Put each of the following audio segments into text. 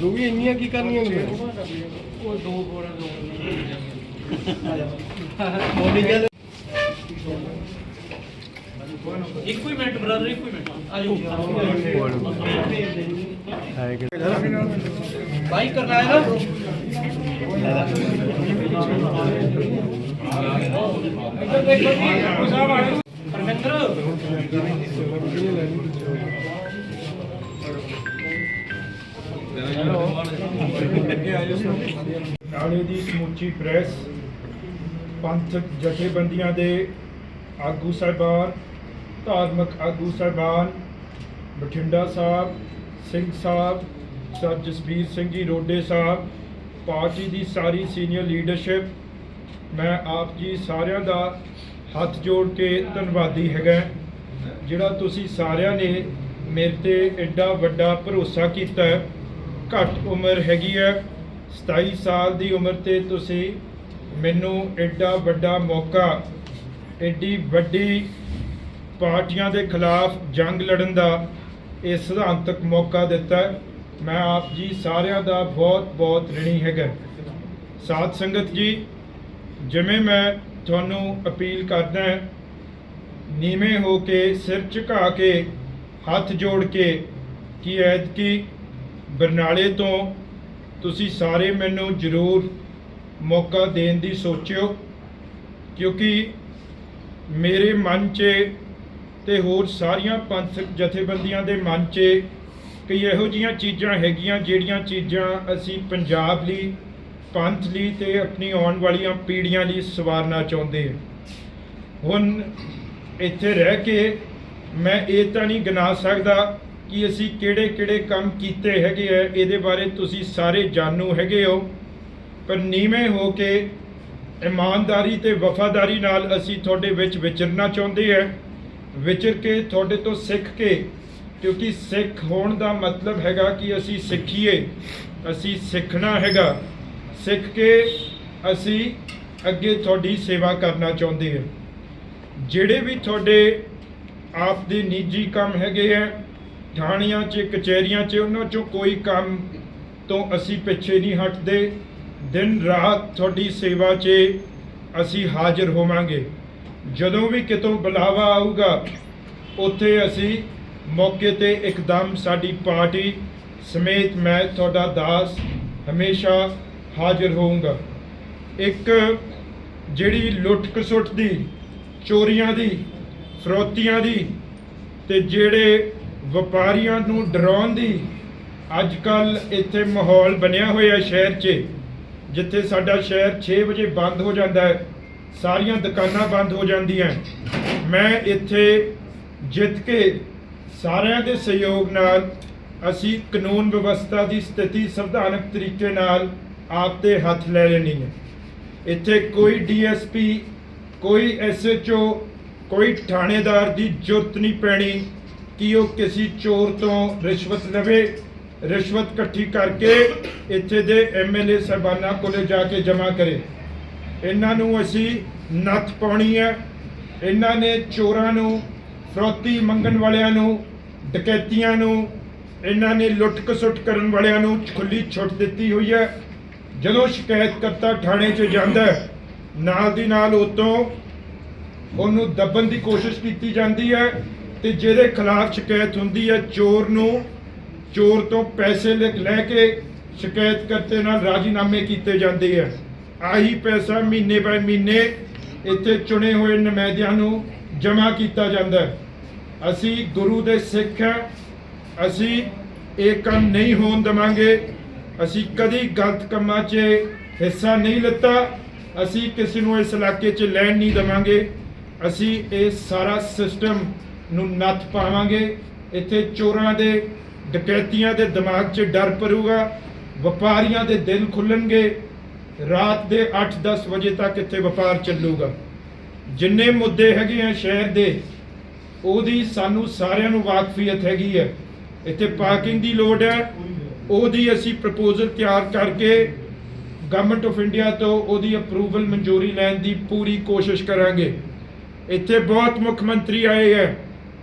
ਜੋ ਵੀ ਇੰਨੀਆਂ ਕੀ ਕਰਨੀਆਂ ਹੁੰਦੀਆਂ? ਉਹ ਦੋ ਬੋਰਾਂ ਦੋ ਮੋਨੀ ਗੱਲ ਇੱਕੋ ਹੀ ਮਿੰਟ ਬ੍ਰਦਰ ਇੱਕੋ ਹੀ ਮਿੰਟ। ਆ ਜਾਓ। ਬਾਈ ਕਰਨਾ ਹੈ ਨਾ? ਇੱਧਰ ਦੀ ਸਮੁੱਚੀ ਪ੍ਰੈਸ, ਪੰਥਕ ਜਥੇਬੰਦੀਆਂ ਦੇ ਆਗੂ ਸਾਹਿਬਾਨ, ਧਾਰਮਿਕ ਆਗੂ ਸਾਹਿਬਾਨ, ਬਠਿੰਡਾ ਸਾਹਿਬ, ਸਿੰਘ ਸਾਹਿਬ, ਸਰ ਜਸਬੀਰ ਸਿੰਘ ਜੀ, ਰੋਡੇ ਸਾਹਿਬ ਪਾਰਟੀ ਦੀ ਸਾਰੀ ਸੀਨੀਅਰ ਲੀਡਰਸ਼ਿਪ, ਮੈਂ ਆਪ ਜੀ ਸਾਰਿਆਂ ਦਾ ਹੱਥ ਜੋੜ ਕੇ ਧੰਨਵਾਦੀ ਹੈਗਾ। ਜਿਹੜਾ ਤੁਸੀਂ ਸਾਰਿਆਂ ਨੇ ਮੇਰੇ ਤੇ ਐਡਾ ਵੱਡਾ ਭਰੋਸਾ ਕੀਤਾ ਘੱਟ ਉਮਰ ਹੈਗੀ ਹੈ 27 ਸਾਲ ਦੀ ਉਮਰ ਤੇ ਤੁਸੀਂ ਮੈਨੂੰ ਐਡਾ ਵੱਡਾ ਮੌਕਾ, ਐਡੀ ਵੱਡੀ ਪਾਰਟੀਆਂ ਦੇ ਖਿਲਾਫ ਜੰਗ ਲੜਨ ਦਾ ਇਹ ਸਿਧਾਂਤਕ ਮੌਕਾ ਦਿੱਤਾ ਮੈਂ ਆਪ ਜੀ ਸਾਰਿਆਂ ਦਾ ਬਹੁਤ ਬਹੁਤ ਰਣੀ ਹੈਗਾ। ਸਾਧ ਸੰਗਤ ਜੀ, ਜਿਵੇਂ ਮੈਂ ਤੁਹਾਨੂੰ ਅਪੀਲ ਕਰਦਾ ਨੀਵੇਂ ਹੋ ਕੇ, ਸਿਰ ਝੁਕਾ ਕੇ, ਹੱਥ ਜੋੜ ਕੇ, ਕਿ ਐਤਕੀ ਬਰਨਾਲੇ ਤੋਂ ਤੁਸੀਂ ਸਾਰੇ ਮੈਨੂੰ ਜ਼ਰੂਰ ਮੌਕਾ ਦੇਣ ਦੀ ਸੋਚਿਓ, ਕਿਉਂਕਿ ਮੇਰੇ ਮਨ 'ਚ ਤੇ ਹੋਰ ਸਾਰੀਆਂ ਪੰਥਕ ਜਥੇਬੰਦੀਆਂ ਦੇ ਮਨ 'ਚ ਕਈ ਇਹੋ ਜੀਆਂ ਚੀਜ਼ਾਂ ਹੈਗੀਆਂ ਜਿਹੜੀਆਂ ਚੀਜ਼ਾਂ ਅਸੀਂ ਪੰਜਾਬ ਲਈ, ਪੰਥ ਲਈ ਤੇ ਆਪਣੀ ਆਉਣ ਵਾਲੀਆਂ ਪੀੜ੍ਹੀਆਂ ਲਈ ਸਵਾਰਨਾ ਚਾਹੁੰਦੇ ਹੁਣ ਇੱਥੇ ਰਹਿ ਕੇ ਮੈਂ ਇਹ ਤਾਂ ਨਹੀਂ ਗਿਣਾ ਸਕਦਾ ਕਿ ਅਸੀਂ ਕਿਹੜੇ ਕਿਹੜੇ ਕੰਮ ਕੀਤੇ ਹੈਗੇ ਆ, ਇਹਦੇ ਬਾਰੇ ਤੁਸੀਂ ਸਾਰੇ ਜਾਣੂ ਹੈਗੇ ਹੋ। ਪਰ ਨੀਵੇਂ ਹੋ ਕੇ ਇਮਾਨਦਾਰੀ ਤੇ ਵਫਾਦਾਰੀ ਨਾਲ ਅਸੀਂ ਤੁਹਾਡੇ ਵਿੱਚ ਵਿਚਰਨਾ ਚਾਹੁੰਦੇ ਹਾਂ। ਵਿਚਰ ਕੇ, ਤੁਹਾਡੇ ਤੋਂ ਸਿੱਖ ਕੇ ਕਿਉਂਕਿ ਸਿੱਖ ਹੋਣ ਦਾ ਮਤਲਬ ਹੈਗਾ ਕਿ ਅਸੀਂ ਸਿੱਖੀਏ, ਅਸੀਂ ਸਿੱਖਣਾ ਹੈਗਾ। ਸਿੱਖ ਕੇ ਅਸੀਂ ਅੱਗੇ ਤੁਹਾਡੀ ਸੇਵਾ ਕਰਨਾ ਚਾਹੁੰਦੇ ਹਾਂ। ਜਿਹੜੇ ਵੀ ਤੁਹਾਡੇ ਆਪ ਦੇ ਨਿੱਜੀ ਕੰਮ ਹੈਗੇ ਆ, ਥਾਣਿਆਂ 'ਚ, ਕਚਹਿਰੀਆਂ 'ਚ, ਉਹਨਾਂ 'ਚੋਂ ਕੋਈ ਕੰਮ ਤੋਂ ਅਸੀਂ ਪਿੱਛੇ ਨਹੀਂ ਹਟਦੇ। ਦਿਨ ਰਾਤ ਤੁਹਾਡੀ ਸੇਵਾ 'ਚ ਅਸੀਂ ਹਾਜ਼ਰ ਹੋਵਾਂਗੇ। ਜਦੋਂ ਵੀ ਕਿਤੋਂ ਬੁਲਾਵਾ ਆਊਗਾ, ਉੱਥੇ ਅਸੀਂ ਮੌਕੇ ਤੇ ਇੱਕਦਮ ਸਾਡੀ ਪਾਰਟੀ ਸਮੇਤ ਮੈਂ ਤੁਹਾਡਾ ਦਾਸ ਹਮੇਸ਼ਾ ਹਾਜ਼ਰ ਹੋਊਂਗਾ। ਇੱਕ ਜਿਹੜੀ ਲੁੱਟ ਖਸੁੱਟ ਦੀ, ਚੋਰੀਆਂ ਦੀ, ਫਰੋਤੀਆਂ ਦੀ ਤੇ ਜਿਹੜੇ ਵਪਾਰੀਆਂ ਨੂੰ ਡਰਾਉਣ ਦੀ ਅੱਜ ਕੱਲ ਇੱਥੇ ਮਾਹੌਲ ਬਣਿਆ ਹੋਇਆ ਸ਼ਹਿਰ 'ਚ, ਜਿੱਥੇ ਸਾਡਾ ਸ਼ਹਿਰ 6 ਵਜੇ ਬੰਦ ਹੋ ਜਾਂਦਾ ਹੈ, ਸਾਰੀਆਂ ਦੁਕਾਨਾਂ ਬੰਦ ਹੋ ਜਾਂਦੀਆਂ ਮੈਂ ਇੱਥੇ ਜਿੱਤ ਕੇ ਸਾਰਿਆਂ ਦੇ ਸਹਿਯੋਗ ਨਾਲ ਅਸੀਂ ਕਾਨੂੰਨ ਵਿਵਸਥਾ ਦੀ ਸਥਿਤੀ ਸੰਵਿਧਾਨਕ ਤਰੀਕੇ ਨਾਲ ਆਪ ਤੇ ਹੱਥ ਲੈ ਲੈਣੀ ਹੈ। ਇੱਥੇ ਕੋਈ ਡੀਐਸਪੀ, ਕੋਈ ਐਸਐਚਓ, ਕੋਈ ਥਾਣੇਦਾਰ ਦੀ ਜ਼ਰੂਰਤ ਨਹੀਂ ਪੈਣੀ ਕਿ ਉਹ ਕਿਸੇ ਚੋਰ ਤੋਂ ਰਿਸ਼ਵਤ ਲਵੇ, ਰਿਸ਼ਵਤ ਇਕੱਠੀ ਕਰਕੇ ਇੱਥੇ ਦੇ ਐਮਐਲਏ ਸਾਹਿਬਾਨਾਂ ਕੋਲੇ ਜਾ ਕੇ ਜਮ੍ਹਾਂ ਕਰੇ। ਇਹਨਾਂ ਨੂੰ ਅਸੀਂ ਨੱਥ ਪਾਉਣੀ ਹੈ। ਇਹਨਾਂ ਨੇ ਚੋਰਾਂ ਨੂੰ, ਫਰੋਤੀ ਮੰਗਣ ਵਾਲਿਆਂ ਨੂੰ ਡਕੈਤੀਆਂ ਨੂੰ, ਇਹਨਾਂ ਨੇ ਲੁੱਟ ਖਸੁੱਟ ਕਰਨ ਵਾਲਿਆਂ ਨੂੰ ਖੁੱਲੀ ਛੁੱਟ ਦਿੱਤੀ ਹੋਈ ਹੈ। ਜਦੋਂ ਸ਼ਿਕਾਇਤ ਕਰਤਾ ਥਾਣੇ 'ਚ ਜਾਂਦਾ ਨਾਲ ਦੀ ਨਾਲ ਉਤੋਂ ਉਹਨੂੰ ਦੱਬਣ ਦੀ ਕੋਸ਼ਿਸ਼ ਕੀਤੀ ਜਾਂਦੀ ਹੈ ਤੇ ਜਿਹਦੇ ਖਿਲਾਫ ਸ਼ਿਕਾਇਤ ਹੁੰਦੀ ਹੈ, ਚੋਰ ਨੂੰ, ਚੋਰ ਤੋਂ ਪੈਸੇ ਲੈ ਲੈ ਕੇ ਸ਼ਿਕਾਇਤ ਕਰਤੇ ਨਾਲ ਰਾਜੀਨਾਮੇ ਕੀਤੇ ਜਾਂਦੇ ਆ। ਆਹੀ ਪੈਸਾ ਮਹੀਨੇ ਬਾਏ ਮਹੀਨੇ ਇੱਥੇ ਚੁਣੇ ਹੋਏ ਨੁਮਾਇੰਦਿਆਂ ਨੂੰ ਜਮ੍ਹਾਂ ਕੀਤਾ ਜਾਂਦਾ ਹੈ। ਅਸੀਂ ਗੁਰੂ ਦੇ ਸਿੱਖ ਹਾਂ। ਅਸੀਂ ਇਹ ਕੰਮ ਨਹੀਂ ਹੋਣ ਦੇਵਾਂਗੇ। ਅਸੀਂ ਕਦੀ ਗਲਤ ਕੰਮਾਂ 'ਚ ਹਿੱਸਾ ਨਹੀਂ ਲਿੱਤਾ। ਅਸੀਂ ਕਿਸੇ ਨੂੰ ਇਸ ਇਲਾਕੇ 'ਚ ਲੈਣ ਨਹੀਂ ਦੇਵਾਂਗੇ। ਅਸੀਂ ਇਹ ਸਾਰਾ ਸਿਸਟਮ ਨੂੰ ਨੱਥ ਪਾਵਾਂਗੇ। ਇੱਥੇ ਚੋਰਾਂ ਦੇ, ਡਕੈਤੀਆਂ ਦੇ ਦਿਮਾਗ 'ਚ ਡਰ ਪਰੂਗਾ ਵਪਾਰੀਆਂ ਦੇ ਦਿਲ ਖੁੱਲਣਗੇ। ਰਾਤ ਦੇ 8-10 ਵਜੇ ਤੱਕ ਇੱਥੇ ਵਪਾਰ ਚੱਲੂਗਾ। ਜਿੰਨੇ ਮੁੱਦੇ ਹੈਗੇ ਆ ਸ਼ਹਿਰ ਦੇ ਉਹਦੀ ਸਾਨੂੰ ਸਾਰਿਆਂ ਨੂੰ ਵਾਕਫੀਅਤ ਹੈਗੀ ਹੈ। ਇੱਥੇ ਪਾਰਕਿੰਗ ਦੀ ਲੋੜ ਹੈ। ਉਹਦੀ ਅਸੀਂ ਪ੍ਰਪੋਜ਼ਲ ਤਿਆਰ ਕਰਕੇ ਗਵਰਨਮੈਂਟ ਆਫ ਇੰਡੀਆ ਤੋਂ ਉਹਦੀ ਅਪਰੂਵਲ ਮਨਜ਼ੂਰੀ ਲੈਣ ਦੀ ਪੂਰੀ ਕੋਸ਼ਿਸ਼ ਕਰਾਂਗੇ। ਇੱਥੇ ਬਹੁਤ ਮੁੱਖ ਮੰਤਰੀ ਆਏ ਹੈ।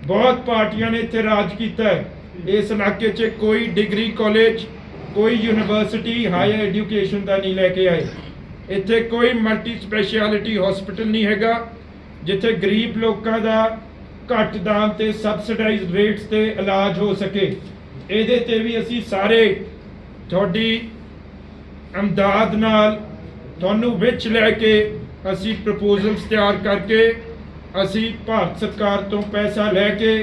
ਬਹੁਤ ਪਾਰਟੀਆਂ ਨੇ ਇੱਥੇ ਰਾਜ ਕੀਤਾ ਹੈ। ਇਸ ਇਲਾਕੇ 'ਚ ਕੋਈ ਡਿਗਰੀ ਕਾਲਜ ਕੋਈ ਯੂਨੀਵਰਸਿਟੀ ਹਾਇਰ ਐਜੂਕੇਸ਼ਨ ਦਾ ਨਹੀਂ ਲੈ ਕੇ ਆਏ। ਇੱਥੇ ਕੋਈ ਮਲਟੀ ਸਪੈਸ਼ਲਿਟੀ ਹਸਪੀਟਲ ਨਹੀਂ ਹੈਗਾ। ਜਿੱਥੇ ਗਰੀਬ ਲੋਕਾਂ ਦਾ ਘੱਟ ਦਾਮ ਤੇ ਸਬਸਿਡਾਈਜ਼ਡ ਰੇਟਸ ਤੇ ਇਲਾਜ ਹੋ ਸਕੇ। ਇਹਦੇ ਤੇ ਵੀ ਅਸੀਂ ਸਾਰੇ ਤੁਹਾਡੀ ਅਮਦਾਦ ਨਾਲ ਤੁਹਾਨੂੰ ਵਿੱਚ ਲੈ ਕੇ ਅਸੀਂ ਪ੍ਰਪੋਜ਼ਲਸ ਤਿਆਰ ਕਰਕੇ ਅਸੀਂ ਭਾਰਤ ਸਰਕਾਰ ਤੋਂ ਪੈਸਾ ਲੈ ਕੇ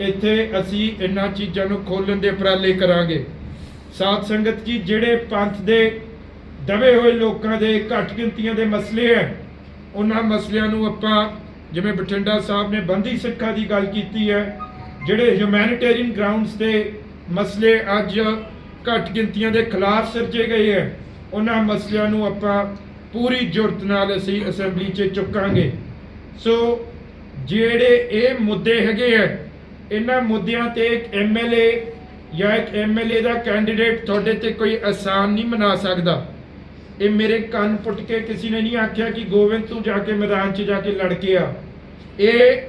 ਇੱਥੇ ਅਸੀਂ ਇਹਨਾਂ ਚੀਜ਼ਾਂ ਨੂੰ ਖੋਲਣ ਦੇ ਉਪਰਾਲੇ ਕਰਾਂਗੇ। ਸਾਧ ਸੰਗਤ ਜੀ, ਜਿਹੜੇ ਪੰਥ ਦੇ ਦਵੇ ਹੋਏ ਲੋਕਾਂ ਦੇ ਘੱਟ ਗਿਣਤੀਆਂ ਦੇ ਮਸਲੇ ਹੈ, ਉਹਨਾਂ ਮਸਲਿਆਂ ਨੂੰ ਆਪਾਂ ਜਿਵੇਂ ਬਠਿੰਡਾ ਸਾਹਿਬ ਨੇ ਬੰਦੀ ਸਿੱਖਾਂ ਦੀ ਗੱਲ ਕੀਤੀ ਹੈ, ਜਿਹੜੇ ਹਿਊਮੈਨਿਟੇਰੀਅਨ ਗਰਾਊਂਡਸ ਤੇ ਮਸਲੇ ਅੱਜ ਘੱਟ ਗਿਣਤੀਆਂ ਦੇ ਖਿਲਾਫ ਸਿਰਜੇ ਗਏ ਹੈ, ਉਹਨਾਂ ਮਸਲਿਆਂ ਨੂੰ ਆਪਾਂ ਪੂਰੀ ਜੁਰਤ ਨਾਲ ਅਸੀਂ ਅਸੈਂਬਲੀ 'ਚ ਚੁੱਕਾਂਗੇ। ਸੋ ਜਿਹੜੇ ਇਹ ਮੁੱਦੇ ਹੈਗੇ ਆ ਇਹਨਾਂ ਮੁੱਦਿਆਂ ਤੇ ਇੱਕ ਐਮਐਲਏ ਜਾਂ ਇੱਕ ਐਮਐਲਏ ਦਾ ਕੈਂਡੀਡੇਟ ਤੁਹਾਡੇ ਤੇ ਕੋਈ ਆਸਾਨ ਨਹੀਂ ਮਨਾ ਸਕਦਾ। ਇਹ ਮੇਰੇ ਕੰਨ ਪੁੱਟ ਕੇ ਕਿਸੇ ਨੇ ਨਹੀਂ ਆਖਿਆ ਕਿ ਗੋਬਿੰਦ ਤੂੰ ਜਾ ਕੇ ਮੈਦਾਨ 'ਚ ਜਾ ਕੇ ਲੜ ਕੇ ਆ। ਇਹ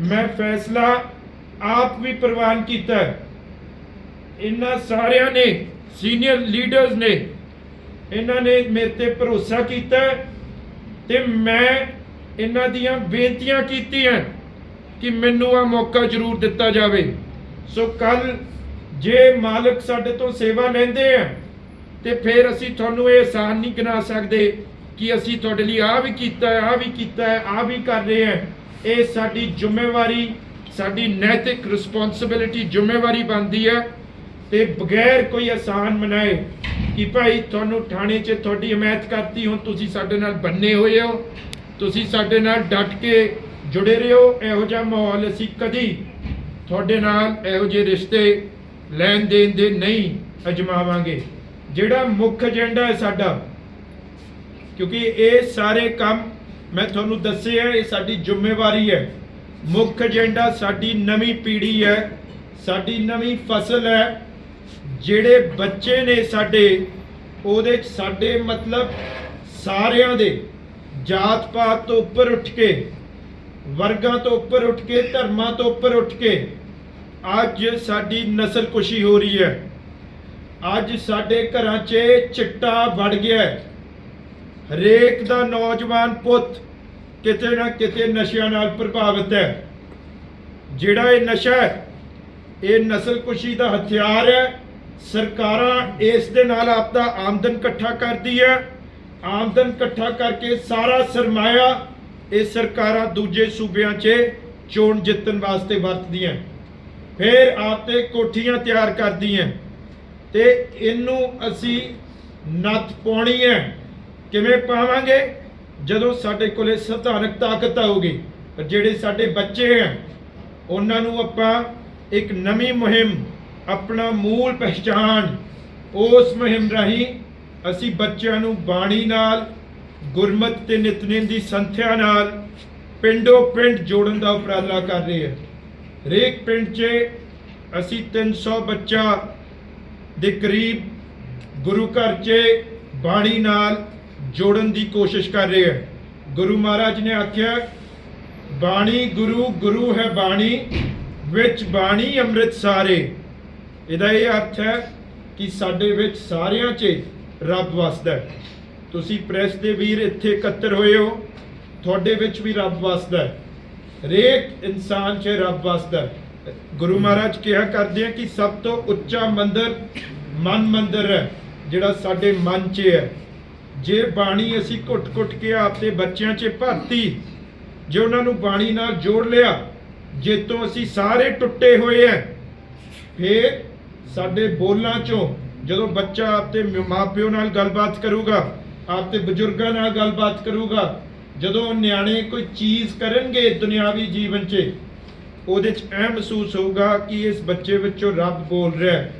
ਮੈਂ ਫੈਸਲਾ ਆਪ ਵੀ ਪ੍ਰਵਾਨ ਕੀਤਾ ਇਹਨਾਂ ਸਾਰਿਆਂ ਨੇ ਸੀਨੀਅਰ ਲੀਡਰਸ ਨੇ, ਇਹਨਾਂ ਨੇ ਮੇਰੇ ਤੇ ਭਰੋਸਾ ਕੀਤਾ ਹੈ ਤੇ ਮੈਂ ਇਹਨਾਂ ਦੀਆਂ ਬੇਨਤੀਆਂ ਕੀਤੀਆਂ ਕਿ ਮੈਨੂੰ ਆ ਮੌਕਾ ਜ਼ਰੂਰ ਦਿੱਤਾ ਜਾਵੇ। ਸੋ ਕੱਲ ਜੇ ਮਾਲਕ ਸਾਡੇ ਤੋਂ ਸੇਵਾ ਲੈਂਦੇ ਆ ਤੇ ਫਿਰ ਅਸੀਂ ਤੁਹਾਨੂੰ ਇਹ ਆਸਾਨ ਨਹੀਂ ਗਿਣਾ ਸਕਦੇ ਕਿ ਅਸੀਂ ਤੁਹਾਡੇ ਲਈ ਆ ਵੀ ਕੀਤਾ ਹੈ ਆ ਵੀ ਕੀਤਾ ਹੈ ਆ ਵੀ ਕਰ ਰਹੇ ਹਾਂ। ਇਹ ਸਾਡੀ ਜ਼ਿੰਮੇਵਾਰੀ, ਸਾਡੀ ਨੈਤਿਕ ਰਿਸਪੌਂਸਿਬਿਲਿਟੀ ਜ਼ਿੰਮੇਵਾਰੀ ਬਣਦੀ ਹੈ। ਤੇ ਬਗੈਰ ਕੋਈ ਆਸਾਨ ਮਨਾਏ ਕਿ ਭਾਈ ਤੁਹਾਨੂੰ ਥਾਣੇ 'ਚ ਤੁਹਾਡੀ ਹਮਾਇਤ ਕਰਤੀ, ਹੁਣ ਤੁਸੀਂ ਸਾਡੇ ਨਾਲ ਬੰਨੇ ਹੋਏ ਹੋ, ਤੁਸੀਂ ਸਾਡੇ ਨਾਲ ਡਟ ਕੇ ਜੁੜੇ ਰਹੋ, ਇਹੋ ਜਿਹਾ ਮਾਹੌਲ ਅਸੀਂ ਕਦੀ ਤੁਹਾਡੇ ਨਾਲ ਇਹੋ ਜਿਹੇ ਰਿਸ਼ਤੇ ਲੈਣ ਦੇਣ ਦੇ ਨਹੀਂ ਅਜਮਾਵਾਂਗੇ। ਜਿਹੜਾ ਮੁੱਖ ਏਜੰਡਾ ਹੈ ਸਾਡਾ, ਕਿਉਂਕਿ ਇਹ ਸਾਰੇ ਕੰਮ ਮੈਂ ਤੁਹਾਨੂੰ ਦੱਸਿਆ ਇਹ ਸਾਡੀ ਜ਼ਿੰਮੇਵਾਰੀ ਹੈ। ਮੁੱਖ ਏਜੰਡਾ ਸਾਡੀ ਨਵੀਂ ਪੀੜ੍ਹੀ ਹੈ, ਸਾਡੀ ਨਵੀਂ ਫਸਲ ਹੈ। ਜਿਹੜੇ ਬੱਚੇ ਨੇ ਸਾਡੇ, ਉਹਦੇ 'ਚ ਸਾਡੇ ਮਤਲਬ ਸਾਰਿਆਂ ਦੇ ਜਾਤ ਪਾਤ ਤੋਂ ਉੱਪਰ ਉੱਠ ਕੇ, ਵਰਗਾਂ ਤੋਂ ਉੱਪਰ ਉੱਠ ਕੇ, ਧਰਮਾਂ ਤੋਂ ਉੱਪਰ ਉੱਠ ਕੇ ਅੱਜ ਸਾਡੀ ਨਸਲ ਕੁਸ਼ੀ ਹੋ ਰਹੀ ਹੈ। ਅੱਜ ਸਾਡੇ ਘਰਾਂ 'ਚ ਚਿੱਟਾ ਵੜ ਗਿਆ ਹਰੇਕ ਦਾ ਨੌਜਵਾਨ ਪੁੱਤ ਕਿਤੇ ਨਾ ਕਿਤੇ ਨਸ਼ਿਆਂ ਨਾਲ ਪ੍ਰਭਾਵਿਤ ਹੈ। ਜਿਹੜਾ ਇਹ ਨਸ਼ਾ ਹੈ, ਇਹ ਨਸਲ ਕੁਸ਼ੀ ਦਾ ਹਥਿਆਰ ਹੈ। ਸਰਕਾਰਾਂ ਇਸ ਦੇ ਨਾਲ ਆਪਦਾ ਆਮਦਨ ਇਕੱਠਾ ਕਰਦੀ ਹੈ। ਆਮਦਨ ਇਕੱਠਾ ਕਰਕੇ ਸਾਰਾ ਸਰਮਾਇਆ ਇਹ ਸਰਕਾਰਾਂ ਦੂਜੇ ਸੂਬਿਆਂ 'ਚ ਚੋਣ ਜਿੱਤਣ ਵਾਸਤੇ ਵਰਤਦੀਆਂ। ਫਿਰ ਆਪ ਆਪਤੇ ਕੋਠੀਆਂ ਤਿਆਰ ਕਰਦੀਆਂ। ਤੇ ਇਹਨੂੰ ਅਸੀਂ ਨੱਥ ਪਾਉਣੀ ਹੈ। ਕਿਵੇਂ ਪਾਵਾਂਗੇ? ਜਦੋਂ ਸਾਡੇ ਕੋਲੇ ਸੰਵਿਧਾਨਕ ਤਾਕਤ ਆਊਗੀ, ਜਿਹੜੇ ਸਾਡੇ ਬੱਚੇ ਆ ਉਹਨਾਂ ਨੂੰ ਆਪਾਂ ਇੱਕ ਨਵੀਂ ਮੁਹਿੰਮ, ਆਪਣਾ ਮੂਲ ਪਹਿਚਾਨ ਉਸ ਮੁਹਿੰਮ ਰਾਹੀਂ ਅਸੀਂ ਬੱਚਿਆਂ ਨੂੰ ਬਾਣੀ ਨਾਲ, ਗੁਰਮਤ ਤੇ ਨਿਤਨੇਮ ਦੀ ਸੰਥਿਆ ਨਾਲ ਪਿੰਡੋ ਪਿੰਡ ਜੋੜਨ ਦਾ ਉਪਰਾਲਾ ਕਰ ਰਹੇ ਹਾਂ। ਹਰੇਕ ਪਿੰਡ 'ਚ ਅਸੀਂ 300 ਬੱਚਾ ਦੇ ਕਰੀਬ ਗੁਰੂ ਘਰ 'ਚ ਬਾਣੀ ਨਾਲ ਜੋੜਨ ਦੀ ਕੋਸ਼ਿਸ਼ ਕਰ ਰਿਹਾ ਹਾਂ ਗੁਰੂ ਮਹਾਰਾਜ ਨੇ ਆਖਿਆ, ਬਾਣੀ ਗੁਰੂ ਗੁਰੂ ਹੈ ਬਾਣੀ, ਵਿੱਚ ਬਾਣੀ ਅੰਮ੍ਰਿਤ ਸਾਰੇ। ਇਹਦਾ ਇਹ ਅਰਥ ਹੈ ਕਿ ਸਾਡੇ ਵਿੱਚ ਸਾਰਿਆਂ 'ਚ ਰੱਬ ਵਸਦਾ ਹੈ। ਤੁਸੀਂ ਪ੍ਰੈਸ ਦੇ ਵੀਰ ਇੱਥੇ ਇਕੱਤਰ ਹੋਏ ਹੋ, ਤੁਹਾਡੇ ਵਿੱਚ ਵੀ ਰੱਬ ਵਸਦਾ ਹੈ। ਹਰੇਕ ਇਨਸਾਨ 'ਚ ਰੱਬ ਵਸਦਾ ਹੈ। ਗੁਰੂ ਮਹਾਰਾਜ ਕਿਹਾ ਕਰਦੇ ਆ ਕਿ ਸਭ ਤੋਂ ਉੱਚਾ ਮੰਦਰ ਮਨ ਮੰਦਰ ਹੈ, ਜਿਹੜਾ ਸਾਡੇ ਮਨ 'ਚ ਹੈ। ਜੇ ਬਾਣੀ ਅਸੀਂ ਘੁੱਟ-ਘੁੱਟ ਕੇ ਆਪਦੇ ਬੱਚਿਆਂ 'ਚ ਭਰਤੀ, ਜੇ ਉਹਨਾਂ ਨੂੰ ਬਾਣੀ ਨਾਲ ਜੋੜ ਲਿਆ ਜੇ ਤੋਂ ਅਸੀਂ ਸਾਰੇ ਟੁੱਟੇ ਹੋਏ ਐ ਫਿਰ ਸਾਡੇ ਬੋਲਾਂ 'ਚੋਂ ਜਦੋਂ ਬੱਚਾ ਆਪਦੇ ਮਾਪਿਓ ਨਾਲ ਗੱਲਬਾਤ ਕਰੂਗਾ, ਆਪਦੇ ਬਜ਼ੁਰਗਾਂ ਨਾਲ ਗੱਲਬਾਤ ਕਰੂਗਾ, ਜਦੋਂ ਨਿਆਣੇ ਕੋਈ ਚੀਜ਼ ਕਰਨਗੇ ਦੁਨਿਆਵੀ ਜੀਵਨ 'ਚ ਉਹਦੇ 'ਚ ਇਹ ਮਹਿਸੂਸ ਹੋਊਗਾ ਕਿ ਇਸ ਬੱਚੇ ਵਿੱਚੋਂ ਰੱਬ ਬੋਲ ਰਿਹਾ ਹੈ।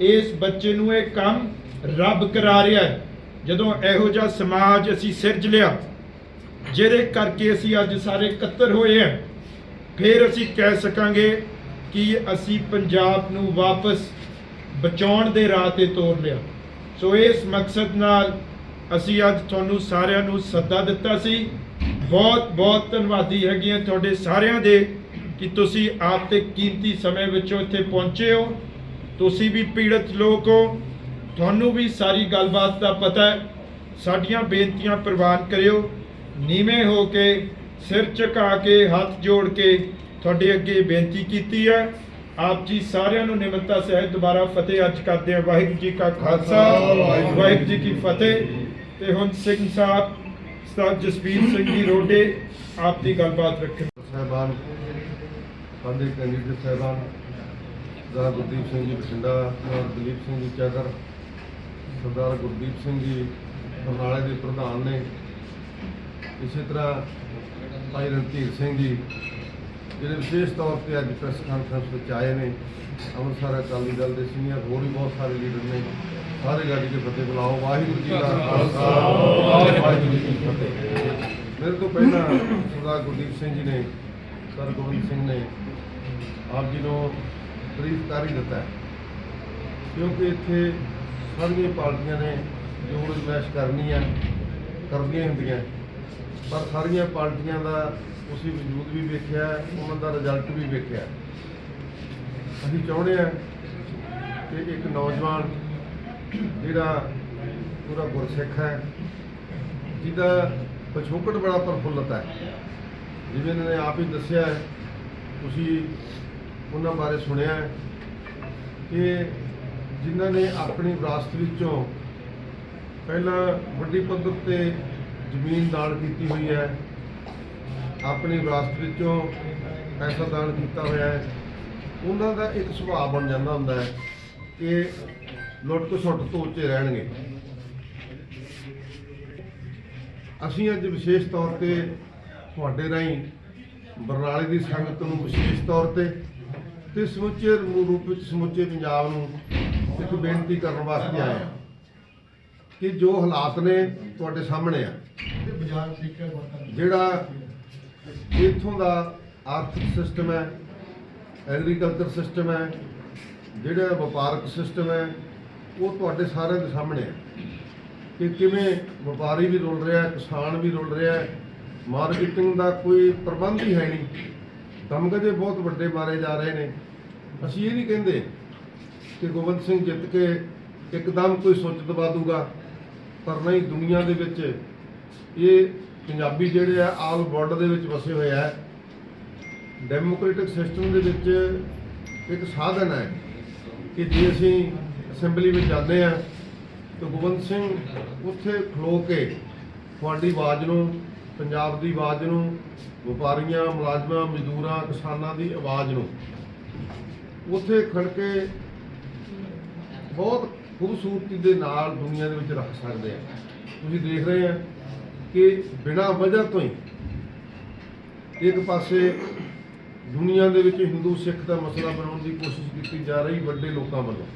ਇਸ ਬੱਚੇ ਨੂੰ ਇਹ ਕੰਮ ਰੱਬ ਕਰਾ ਰਿਹਾ ਹੈ। ਜਦੋਂ ਇਹੋ ਜਿਹਾ ਸਮਾਜ ਅਸੀਂ ਸਿਰਜ ਲਿਆ, ਜਿਹਦੇ ਕਰਕੇ ਅਸੀਂ ਅੱਜ ਸਾਰੇ ਇਕੱਤਰ ਹੋਏ ਹਾਂ, ਫਿਰ ਅਸੀਂ ਕਹਿ ਸਕਾਂਗੇ ਕਿ ਅਸੀਂ ਪੰਜਾਬ ਨੂੰ ਵਾਪਸ ਬਚਾਉਣ ਦੇ ਰਾਹ ਤੇ ਤੋਰ ਲਿਆ। ਸੋ ਇਸ ਮਕਸਦ ਨਾਲ ਅਸੀਂ ਅੱਜ ਤੁਹਾਨੂੰ ਸਾਰਿਆਂ ਨੂੰ ਸੱਦਾ ਦਿੱਤਾ ਸੀ। ਬਹੁਤ ਬਹੁਤ ਧੰਨਵਾਦੀ ਹੈਗੇ ਹਾਂ ਤੁਹਾਡੇ ਸਾਰਿਆਂ ਦੇ। ਕਿ ਤੁਸੀਂ ਆਪ ਤੇ ਕੀਮਤੀ ਸਮੇਂ ਵਿੱਚੋਂ ਇੱਥੇ ਪਹੁੰਚੇ ਹੋ। ਤੁਸੀਂ ਵੀ ਪੀੜਤ ਲੋਕ ਹੋ। ਤੁਹਾਨੂੰ ਵੀ ਸਾਰੀ ਗੱਲਬਾਤ ਦਾ ਪਤਾ ਹੈ। ਸਾਡੀਆਂ ਬੇਨਤੀਆਂ ਪ੍ਰਵਾਨ ਕਰਿਓ। ਨੀਵੇਂ ਹੋ ਕੇ ਸਿਰ ਝੁਕਾ ਕੇ, ਹੱਥ ਜੋੜ ਕੇ ਤੁਹਾਡੇ ਅੱਗੇ ਬੇਨਤੀ ਕੀਤੀ ਹੈ। ਆਪ ਜੀ ਸਾਰਿਆਂ ਨੂੰ ਨਿਮਰਤਾ ਸਹਿਤ ਦੁਬਾਰਾ ਫਤਿਹ ਅੱਜ ਕਰਦੇ ਹਾਂ। ਵਾਹਿਗੁਰੂ ਜੀ ਕਾ ਖਾਲਸਾ, ਵਾਹਿਗੁਰੂ ਜੀ ਕੀ ਫਤਿਹ। ਤੇ ਹੁਣ ਸਿੰਘ ਸਾਹਿਬ ਸਤਾਬ ਜਸਵੀਰ ਸਿੰਘ ਜੀ ਰੋਡੇ, ਆਪ ਦੀ ਗੱਲਬਾਤ ਰੱਖਣ। ਸਾਹਿਬਾਨ ਸਾਡੇ ਕੈਂਡੀਡੇਟ ਸਾਹਿਬਾਨ, ਸਰਦਾਰ ਗੁਰਦੀਪ ਸਿੰਘ ਜੀ ਬਠਿੰਡਾ, ਸਰਦਾਰ ਦਲੀਪ ਸਿੰਘ ਜੀ ਚਾਦਰ, ਸਰਦਾਰ ਗੁਰਦੀਪ ਸਿੰਘ ਜੀ ਬਰਨਾਲੇ ਦੇ ਪ੍ਰਧਾਨ ਨੇ। ਇਸੇ ਤਰ੍ਹਾਂ ਭਾਈ ਰਣਧੀਰ ਸਿੰਘ ਜੀ, ਜਿਹੜੇ ਵਿਸ਼ੇਸ਼ ਤੌਰ ਤੇ ਅੱਜ ਪ੍ਰੈਸ ਕਾਨਫਰੰਸ ਵਿੱਚ ਆਏ ਨੇ, ਅੰਮ੍ਰਿਤਸਰ ਅਕਾਲੀ ਦਲ ਦੇ ਸੀਨੀਅਰ ਹੋਰ ਵੀ ਬਹੁਤ ਸਾਰੇ ਲੀਡਰ ਨੇ। ਸਾਰੇ ਗਾੜੀ ਦੇ ਫਤਿਹ ਬੁਲਾਓ, ਵਾਹਿਗੁਰੂ ਜੀ ਦਾ ਖਾਲਸਾ, ਵਾਹਿਗੁਰੂ ਜੀ ਕੀ ਫਤਿਹ। ਮੇਰੇ ਤੋਂ ਪਹਿਲਾਂ ਸਰਦਾਰ ਗੁਰਦੀਪ ਸਿੰਘ ਜੀ ਨੇ ਸਰ ਗੋਬਿੰਦ ਸਿੰਘ ਨੇ ਆਪ ਜੀ ਨੂੰ ਬਰੀਫ ਕਰ ਹੀ। ਦਿੱਤਾ ਕਿਉਂਕਿ ਇੱਥੇ ਸਾਰੀਆਂ ਪਾਰਟੀਆਂ ਨੇ ਜੋੜ ਜਮੈਸ਼ ਕਰਨੀ ਹੈ, ਕਰਦੀਆਂ ਹੁੰਦੀਆਂ ਪਰ ਸਾਰੀਆਂ ਪਾਰਟੀਆਂ ਦਾ ਉਸੇ ਵਜੂਦ ਵੀ ਵੇਖਿਆ, ਉਹਨਾਂ ਦਾ ਰਿਜ਼ਲਟ ਵੀ ਵੇਖਿਆ। ਅਸੀਂ ਚਾਹੁੰਦੇ ਹਾਂ ਕਿ ਇੱਕ ਨੌਜਵਾਨ ਜਿਹੜਾ ਪੂਰਾ ਗੁਰਸਿੱਖ ਹੈ, ਜਿਹਦਾ ਪਿਛੋਕੜ ਬੜਾ ਪ੍ਰਫੁੱਲਤ ਹੈ। ਜਿਵੇਂ ਇਹਨਾਂ ਨੇ ਆਪ ਹੀ ਦੱਸਿਆ ਤੁਸੀਂ ਉਹਨਾਂ ਬਾਰੇ ਸੁਣਿਆ ਹੈ ਕਿ ਜਿਨ੍ਹਾਂ ਨੇ ਆਪਣੀ ਵਿਰਾਸਤ ਵਿੱਚੋਂ ਪਹਿਲਾਂ ਵੱਡੀ ਪੱਧਰ ਤੇ ਜ਼ਮੀਨ ਦਾਨ ਕੀਤੀ ਹੋਈ ਹੈ, ਆਪਣੀ ਵਿਰਾਸਤ ਵਿੱਚੋਂ ਪੈਸਾ ਦਾਨ ਕੀਤਾ ਹੋਇਆ ਹੈ, ਉਹਨਾਂ ਦਾ ਇੱਕ ਸੁਭਾਅ ਬਣ ਜਾਂਦਾ ਹੁੰਦਾ ਹੈ ਕਿ ਲੁੱਟ ਖਸੁੱਟ ਤੋਂ ਉੱਚੇ ਰਹਿਣਗੇ। ਅਸੀਂ ਅੱਜ ਵਿਸ਼ੇਸ਼ ਤੌਰ ਤੇ ਤੁਹਾਡੇ ਰਾਹੀਂ ਬਰਨਾਲੇ ਦੀ ਸੰਗਤ ਨੂੰ ਵਿਸ਼ੇਸ਼ ਤੌਰ ਤੇ ਤੇ ਸਮੁੱਚੇ ਰੂਪ ਵਿੱਚ ਸਮੁੱਚੇ ਪੰਜਾਬ ਨੂੰ ਇੱਕ ਬੇਨਤੀ ਕਰਨ ਵਾਸਤੇ ਆਏ ਹਾਂ ਕਿ ਜੋ ਹਾਲਾਤ ਨੇ ਤੁਹਾਡੇ ਸਾਹਮਣੇ ਆ ਜਿਹੜਾ ਇੱਥੋਂ ਦਾ ਆਰਥਿਕ ਸਿਸਟਮ ਹੈ ਐਗਰੀਕਲਚਰ ਸਿਸਟਮ ਹੈ ਜਿਹੜਾ ਵਪਾਰਕ ਸਿਸਟਮ ਹੈ ਉਹ ਤੁਹਾਡੇ ਸਾਰਿਆਂ ਦੇ ਸਾਹਮਣੇ ਹੈ ਕਿ ਕਿਵੇਂ ਵਪਾਰੀ ਵੀ ਰੁਲ ਰਿਹਾ ਕਿਸਾਨ ਵੀ ਰੁਲ ਰਿਹਾ ਮਾਰਕੀਟਿੰਗ ਦਾ ਕੋਈ ਪ੍ਰਬੰਧ ਹੀ ਹੈ ਨਹੀਂ। ਦਮਗਜੇ ਬਹੁਤ ਵੱਡੇ ਮਾਰੇ ਜਾ ਰਹੇ ਨੇ। ਅਸੀਂ ਇਹ ਨਹੀਂ ਕਹਿੰਦੇ ਕਿ ਗੋਬਿੰਦ ਸਿੰਘ ਜਿੱਤ ਕੇ ਇੱਕਦਮ ਕੋਈ ਸੁੱਚ ਦਬਾ ਦੂਗਾ, ਪਰ ਨਹੀਂ, ਦੁਨੀਆ ਦੇ ਵਿੱਚ ਇਹ ਪੰਜਾਬੀ ਜਿਹੜੇ ਆ, ਆਲ ਵਰਲਡ ਦੇ ਵਿੱਚ ਵਸੇ ਹੋਏ ਆ। ਡੈਮੋਕ੍ਰੈਟਿਕ ਸਿਸਟਮ ਦੇ ਵਿੱਚ ਇੱਕ ਸਾਧਨ ਹੈ ਕਿ ਜੇ ਅਸੀਂ ਅਸੈਂਬਲੀ ਵਿੱਚ ਜਾਂਦੇ ਆ ਤਾਂ ਗੋਬਿੰਦ ਸਿੰਘ ਉੱਥੇ ਖਲੋ ਕੇ ਤੁਹਾਡੀ ਆਵਾਜ਼ ਨੂੰ ਪੰਜਾਬ ਦੀ ਆਵਾਜ਼ ਨੂੰ, ਵਪਾਰੀਆਂ, ਮੁਲਾਜ਼ਮਾਂ, ਮਜ਼ਦੂਰਾਂ, ਕਿਸਾਨਾਂ ਦੀ ਆਵਾਜ਼ ਨੂੰ। ਉੱਥੇ ਖੜ ਕੇ ਬਹੁਤ ਖੂਬਸੂਰਤੀ ਦੇ ਨਾਲ ਦੁਨੀਆ ਦੇ ਵਿੱਚ ਰੱਖ ਸਕਦੇ ਆ। ਤੁਸੀਂ ਦੇਖ ਰਹੇ ਆ ਕਿ ਬਿਨਾਂ ਵਜ੍ਹਾ ਤੋਂ ਹੀ ਇੱਕ ਪਾਸੇ ਦੁਨੀਆ ਦੇ ਵਿੱਚ ਹਿੰਦੂ, ਸਿੱਖ ਦਾ ਮਸਲਾ ਬਣਾਉਣ ਦੀ ਕੋਸ਼ਿਸ਼ ਕੀਤੀ ਜਾ ਰਹੀ ਵੱਡੇ ਲੋਕਾਂ ਵੱਲੋਂ।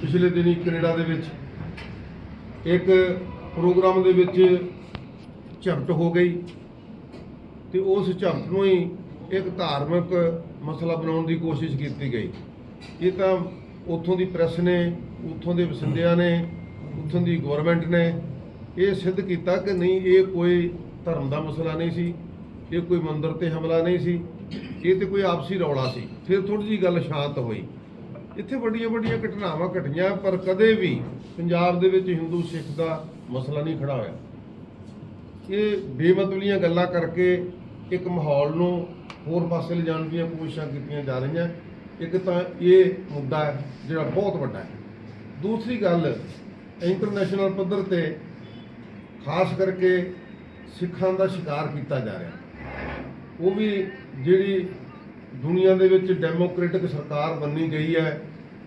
ਪਿਛਲੇ ਦਿਨੀ ਕੈਨੇਡਾ ਦੇ ਵਿੱਚ ਇੱਕ ਪ੍ਰੋਗਰਾਮ ਦੇ ਵਿੱਚ ਝਪਟ ਹੋ ਗਈ ਤੇ ਉਸ ਝਪਟ ਨੂੰ ਹੀ ਇੱਕ ਧਾਰਮਿਕ ਮਸਲਾ ਬਣਾਉਣ ਦੀ ਕੋਸ਼ਿਸ਼ ਕੀਤੀ ਗਈ। ਇਹ ਤਾਂ ਉੱਥੋਂ ਦੀ ਪ੍ਰੈਸ ਨੇ, ਉੱਥੋਂ ਦੇ ਵਸਿੰਦਿਆਂ ਨੇ, ਉੱਥੋਂ ਦੀ ਗਵਰਨਮੈਂਟ ਨੇ ਇਹ ਸਿੱਧ ਕੀਤਾ ਕਿ ਨਹੀਂ, ਇਹ ਕੋਈ ਧਰਮ ਦਾ ਮਸਲਾ ਨਹੀਂ ਸੀ, ਇਹ ਕੋਈ ਮੰਦਰ ਤੇ ਹਮਲਾ ਨਹੀਂ ਸੀ, ਇਹ ਤੇ ਕੋਈ ਆਪਸੀ ਰੌਲਾ ਸੀ। ਫਿਰ ਥੋੜੀ ਜੀ ਗੱਲ ਸ਼ਾਂਤ ਹੋਈ। ਇੱਥੇ ਵੱਡੀਆਂ ਵੱਡੀਆਂ ਘਟਨਾਵਾਂ ਘਟੀਆਂ, ਪਰ ਕਦੇ ਵੀ ਪੰਜਾਬ ਦੇ ਵਿੱਚ ਹਿੰਦੂ ਸਿੱਖ ਦਾ ਮਸਲਾ ਨਹੀਂ ਖੜਾ ਹੋਇਆ। ਇਹ ਬੇਮਤਲਬੀਆਂ ਗੱਲਾਂ ਕਰਕੇ ਇੱਕ ਮਾਹੌਲ ਨੂੰ ਹੋਰ ਪਾਸੇ ਲਿਜਾਣ ਦੀਆਂ ਕੋਸ਼ਿਸ਼ਾਂ ਕੀਤੀਆਂ ਜਾ ਰਹੀਆਂ। ਇੱਕ ਤਾਂ ਇਹ ਮੁੱਦਾ ਹੈ, ਜਿਹੜਾ ਬਹੁਤ ਵੱਡਾ ਹੈ। ਦੂਸਰੀ ਗੱਲ ਇੰਟਰਨੈਸ਼ਨਲ ਪੱਧਰ ਤੇ ਖਾਸ ਕਰਕੇ ਸਿੱਖਾਂ ਦਾ ਸ਼ਿਕਾਰ ਕੀਤਾ ਜਾ ਰਿਹਾ। ਉਹ ਵੀ ਜਿਹੜੀ ਦੁਨੀਆ ਦੇ ਵਿੱਚ ਡੈਮੋਕ੍ਰੈਟਿਕ ਸਰਕਾਰ ਬੰਨੀ ਗਈ ਹੈ,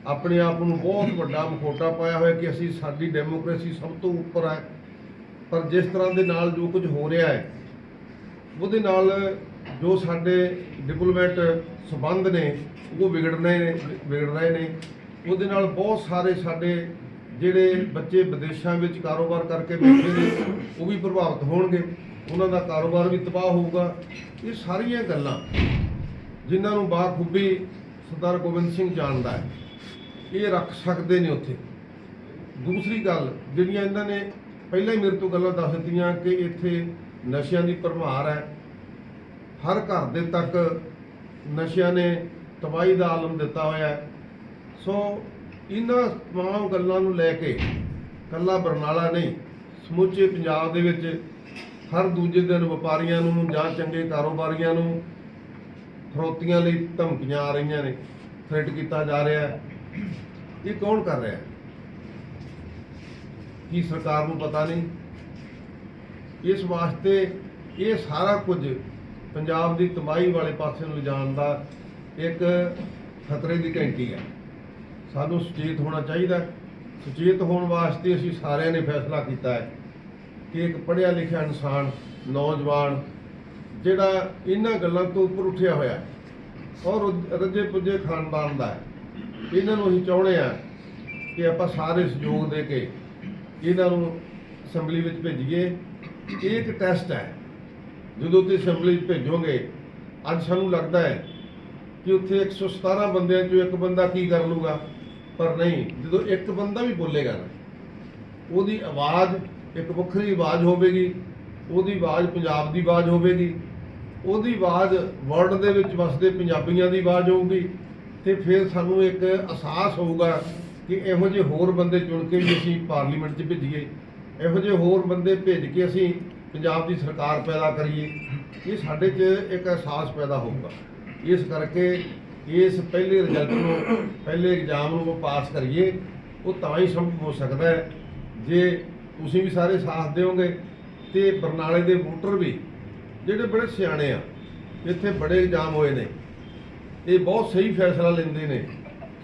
ਆਪਣੇ ਆਪ ਨੂੰ ਬਹੁਤ ਵੱਡਾ ਮਖੌਟਾ ਪਾਇਆ ਹੋਇਆ ਕਿ ਅਸੀਂ ਸਾਡੀ ਡੈਮੋਕ੍ਰੇਸੀ ਸਭ ਤੋਂ ਉੱਪਰ ਹੈ। ਪਰ ਜਿਸ ਤਰ੍ਹਾਂ ਦੇ ਨਾਲ ਜੋ ਕੁਝ ਹੋ ਰਿਹਾ ਹੈ, ਉਹਦੇ ਨਾਲ ਜੋ ਸਾਡੇ ਡਿਪਲੋਮੈਟ ਸਬੰਧ ਨੇ, ਉਹ ਵਿਗੜਨੇ ਨੇ ਵਿਗੜ ਰਹੇ ਨੇ। ਉਹਦੇ ਨਾਲ ਬਹੁਤ ਸਾਰੇ ਸਾਡੇ ਜਿਹੜੇ ਬੱਚੇ ਵਿਦੇਸ਼ਾਂ ਵਿੱਚ ਕਾਰੋਬਾਰ ਕਰਕੇ ਬੈਠੇ ਨੇ, ਉਹ ਵੀ ਪ੍ਰਭਾਵਿਤ ਹੋਣਗੇ। ਉਹਨਾਂ ਦਾ ਕਾਰੋਬਾਰ ਵੀ ਤਬਾਹ ਹੋਊਗਾ। ਇਹ ਸਾਰੀਆਂ ਗੱਲਾਂ ਜਿਨ੍ਹਾਂ ਨੂੰ ਬਾਖੂਬੀ ਸਰਦਾਰ ਗੋਬਿੰਦ ਸਿੰਘ ਜਾਣਦਾ ਹੈ, ਇਹ ਰੱਖ ਸਕਦੇ ਨੇ ਉੱਥੇ। ਦੂਸਰੀ ਗੱਲ ਜਿਹੜੀਆਂ ਇਹਨਾਂ ਨੇ ਪਹਿਲਾਂ ਹੀ ਮੇਰੇ ਤੋਂ ਗੱਲਾਂ ਦੱਸ ਦਿੱਤੀਆਂ ਕਿ ਇੱਥੇ ਨਸ਼ਿਆਂ ਦੀ ਭਰਮਾਰ ਹੈ। ਹਰ ਘਰ ਦੇ ਤੱਕ ਨਸ਼ਿਆਂ ਨੇ ਤਬਾਹੀ ਦਾ ਆਲਮ ਦਿੱਤਾ ਹੋਇਆ ਹੈ। ਸੋ ਇਹਨਾਂ ਤਮਾਮ ਗੱਲਾਂ ਨੂੰ ਲੈ ਕੇ ਕੱਲਾ ਬਰਨਾਲਾ ਨਹੀਂ, ਸਮੁੱਚੇ ਪੰਜਾਬ ਦੇ ਵਿੱਚ ਹਰ ਦੂਜੇ ਦਿਨ ਵਪਾਰੀਆਂ ਨੂੰ ਜਾਂ ਚੰਗੇ ਕਾਰੋਬਾਰੀਆਂ ਨੂੰ ਫਰੋਤੀਆਂ ਲਈ ਧਮਕੀਆਂ ਆ ਰਹੀਆਂ ਨੇ ਥ੍ਰੈਟ ਕੀਤਾ ਜਾ ਰਿਹਾ ਇਹ ਕੌਣ ਕਰ ਰਿਹਾ ਹੈ? ਕੀ ਸਰਕਾਰ ਨੂੰ ਪਤਾ ਨਹੀਂ। ਇਸ ਵਾਸਤੇ ਇਹ ਸਾਰਾ ਕੁਝ ਪੰਜਾਬ ਦੀ ਤਬਾਹੀ ਵਾਲੇ ਪਾਸੇ ਨੂੰ ਲਿਜਾਣ ਦਾ ਇੱਕ ਖਤਰੇ ਦੀ ਘੰਟੀ ਹੈ। ਸਾਨੂੰ ਸੁਚੇਤ ਹੋਣਾ ਚਾਹੀਦਾ ਸੁਚੇਤ ਹੋਣ ਵਾਸਤੇ ਅਸੀਂ ਸਾਰਿਆਂ ਨੇ ਫੈਸਲਾ ਕੀਤਾ ਹੈ ਕਿ ਇੱਕ ਪੜ੍ਹਿਆ ਲਿਖਿਆ ਇਨਸਾਨ, ਨੌਜਵਾਨ, ਜਿਹੜਾ ਇਹਨਾਂ ਗੱਲਾਂ ਤੋਂ ਉੱਪਰ ਉੱਠਿਆ ਹੋਇਆ ਔਰ ਰੱਜੇ ਪੁੱਜੇ ਖਾਨਦਾਨ ਦਾ ਹੈ। ਇਹਨਾਂ ਨੂੰ ਅਸੀਂ ਚਾਹੁੰਦੇ ਆ ਕਿ ਆਪਾਂ ਸਾਰੇ ਸਹਿਯੋਗ ਦੇ ਕੇ ਇਹਨਾਂ ਨੂੰ ਅਸੈਂਬਲੀ ਵਿੱਚ ਭੇਜੀਏ, ਇਹ ਇੱਕ ਟੈਸਟ ਹੈ। ਜਦੋਂ ਤੁਸੀਂ ਅਸੈਂਬਲੀ 'ਚ ਭੇਜੋਗੇ, ਅੱਜ ਸਾਨੂੰ ਲੱਗਦਾ ਹੈ ਕਿ ਉੱਥੇ 117 ਬੰਦਿਆਂ 'ਚੋਂ ਇੱਕ ਬੰਦਾ ਕੀ ਕਰ ਲੂਗਾ ਪਰ ਨਹੀਂ, ਜਦੋਂ ਇੱਕ ਬੰਦਾ ਵੀ ਬੋਲੇਗਾ ਨਾ, ਉਹਦੀ ਆਵਾਜ਼, ਇੱਕ ਵੱਖਰੀ ਆਵਾਜ਼ ਹੋਵੇਗੀ, ਉਹਦੀ ਆਵਾਜ਼ ਪੰਜਾਬ ਦੀ ਆਵਾਜ਼ ਹੋਵੇਗੀ, ਉਹਦੀ ਆਵਾਜ਼ ਵਰਲਡ ਦੇ ਵਿੱਚ ਵਸਦੇ ਪੰਜਾਬੀਆਂ ਦੀ ਆਵਾਜ਼ ਹੋਊਗੀ, ਤੇ ਫਿਰ ਸਾਨੂੰ ਇੱਕ ਅਹਿਸਾਸ ਹੋਊਗਾ ਕਿ ਇਹੋ ਜਿਹੇ ਹੋਰ ਬੰਦੇ ਚੁਣ ਕੇ ਵੀ ਅਸੀਂ ਪਾਰਲੀਮੈਂਟ 'ਚ ਭੇਜੀਏ, ਇਹੋ ਜਿਹੇ ਹੋਰ ਬੰਦੇ ਭੇਜ ਕੇ ਅਸੀਂ ਪੰਜਾਬ ਦੀ ਸਰਕਾਰ ਪੈਦਾ ਕਰੀਏ, ਇਹ ਸਾਡੇ 'ਚ ਇੱਕ ਅਹਿਸਾਸ ਪੈਦਾ ਹੋਊਗਾ। ਇਸ ਕਰਕੇ ਇਸ ਪਹਿਲੇ ਰਿਜ਼ਲਟ ਨੂੰ, ਪਹਿਲੇ ਐਗਜ਼ਾਮ ਨੂੰ ਉਹ ਪਾਸ ਕਰੀਏ, ਉਹ ਤਾਂ ਹੀ ਸੰਭਵ ਹੋ ਸਕਦਾ ਹੈ। ਜੇ ਤੁਸੀਂ ਵੀ ਸਾਰੇ ਸਾਥ ਦਿਓਗੇ ਤੇ ਬਰਨਾਲੇ ਦੇ ਵੋਟਰ ਵੀ, ਜਿਹੜੇ ਬੜੇ ਸਿਆਣੇ ਆ, ਇੱਥੇ ਬੜੇ ਇਲਜ਼ਾਮ ਹੋਏ ਨੇ, ਇਹ ਬਹੁਤ ਸਹੀ ਫੈਸਲਾ ਲੈਂਦੇ ਨੇ।